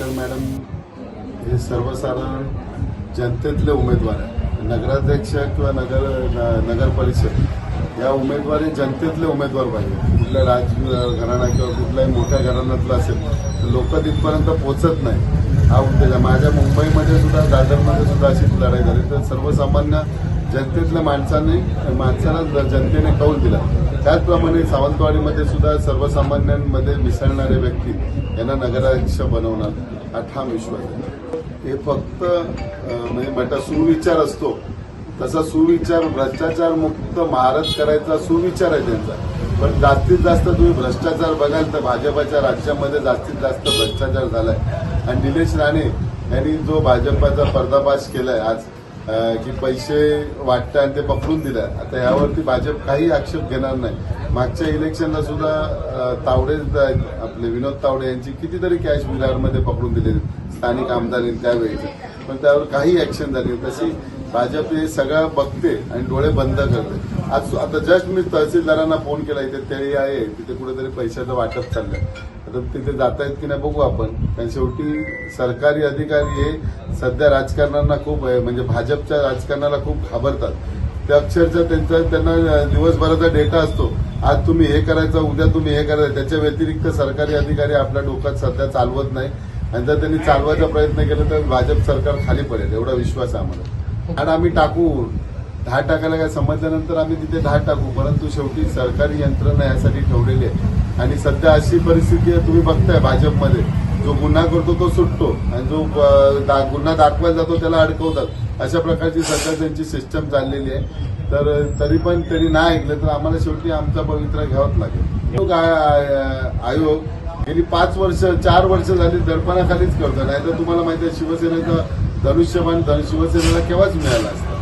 तर मॅडम हे सर्वसाधारण जनतेतले उमेदवार आहे नगराध्यक्ष किंवा नगर न- नगर परिषद या उमेदवारी जनतेतले उमेदवार पाहिजे. कुठल्या राज घराणा किंवा कुठल्याही मोठ्या घराण्यातलं असेल तर लोक तिथपर्यंत पोचत नाही. हा उद्देश माझ्या मुंबईमध्ये सुद्धा दादरमध्ये सुद्धा अशीच लढाई झाली. तर सर्वसामान्य जनतेतल्या माणसांनी माणसाला जनतेने कौल दिला. त्याचप्रमाणे सावंतवाडीमध्ये सुद्धा सर्वसामान्यांमध्ये मिसळणारे व्यक्ती यांना नगराध्यक्ष बनवणार हा ठाम विश्वास आहे. हे फक्त म्हणजे म्हटलं सुविचार असतो. तसा सुविचार भ्रष्टाचार मुक्त महाराज करायचा सुविचार आहे त्यांचा. पण जास्तीत जास्त तुम्ही भ्रष्टाचार बघाल तर भाजपाच्या राज्यामध्ये जास्तीत जास्त भ्रष्टाचार झालाय. आणि निलेश राणे यांनी जो भाजपाचा पर्दाफाश केलाय आज की पैसे वाटतं आणि ते पकडून दिले आता यावरती भाजप काही आक्षेप घेणार नाही. मागच्या इलेक्शनला सुद्धा तावडे आपले विनोद तावडे यांची कितीतरी कॅश विरारमध्ये पकडून दिले. स्थानिक आमदारांनी त्यावेळेचे पण त्यावर काही ऍक्शन झाली तशी भाजप हे सगळं बघते आणि डोळे बंद करते. आज आता जस्ट मी तहसीलदारांना फोन केला इथे तेळी आहे तिथे कुठेतरी पैशाचं वाटप चाललंय. आता तिथे जाता येत की नाही बघू आपण. कारण शेवटी सरकारी अधिकारी हे सध्या राजकारणांना खूप आहे, म्हणजे भाजपच्या राजकारणाला खूप घाबरतात. ते अक्षरशः त्यांचा त्यांना दिवसभराचा डेटा असतो. आज तुम्ही हे करायचं उद्या तुम्ही हे करायचं. त्याच्या व्यतिरिक्त सरकारी अधिकारी आपल्या डोक्यात सध्या चालवत नाही. आणि जर त्यांनी चालवायचा प्रयत्न केला तर भाजप सरकार खाली पडेल एवढा विश्वास आहे आम्हाला. आणि आम्ही टाकू. दहा टाकायला काय समजल्यानंतर आम्ही तिथे दहा टाकू परंतु शेवटी सरकारी यंत्रणा यासाठी ठेवलेली आहे. आणि सध्या अशी परिस्थिती आहे तुम्ही बघताय भाजपमध्ये. जो गुन्हा करतो तो सुटतो आणि जो दा- गुन्हा दाखवायला जातो त्याला अडकवतात. अशा प्रकारची सध्या त्यांची सिस्टम चाललेली आहे. तर तरी पण त्यांनी नाही ऐकलं तर आम्हाला शेवटी आमचा पवित्रा घ्यावाच लागेल. आयोग आयोग गेली पाच वर्ष चार वर्ष झाली दडपणाखालीच करतो नाही तर तुम्हाला माहिती आहे शिवसेनेचा धनुष्यबाण शिवसेनेला केव्हाच मिळाला असतं.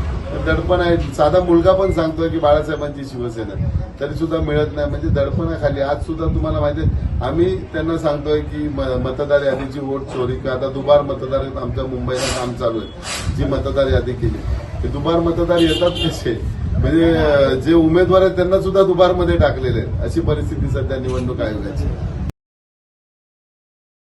दडपण आहे. साधा मुलगा पण सांगतोय की बाळासाहेबांची शिवसेना. तरी सुद्धा मिळत नाही. म्हणजे दडपणाखाली आज सुद्धा तुम्हाला माहिती आम्ही त्यांना सांगतोय की मतदार यादीची वोट चोरी किंवा आता दुबार मतदार आमच्या मुंबईला काम चालू आहे. जी मतदार यादी केली. ते दुबार मतदार येतात कसे? म्हणजे जे उमेदवार आहेत त्यांना सुद्धा दुबारमध्ये टाकलेले आहेत. अशी परिस्थिती सध्या निवडणूक आयोगाची आहे.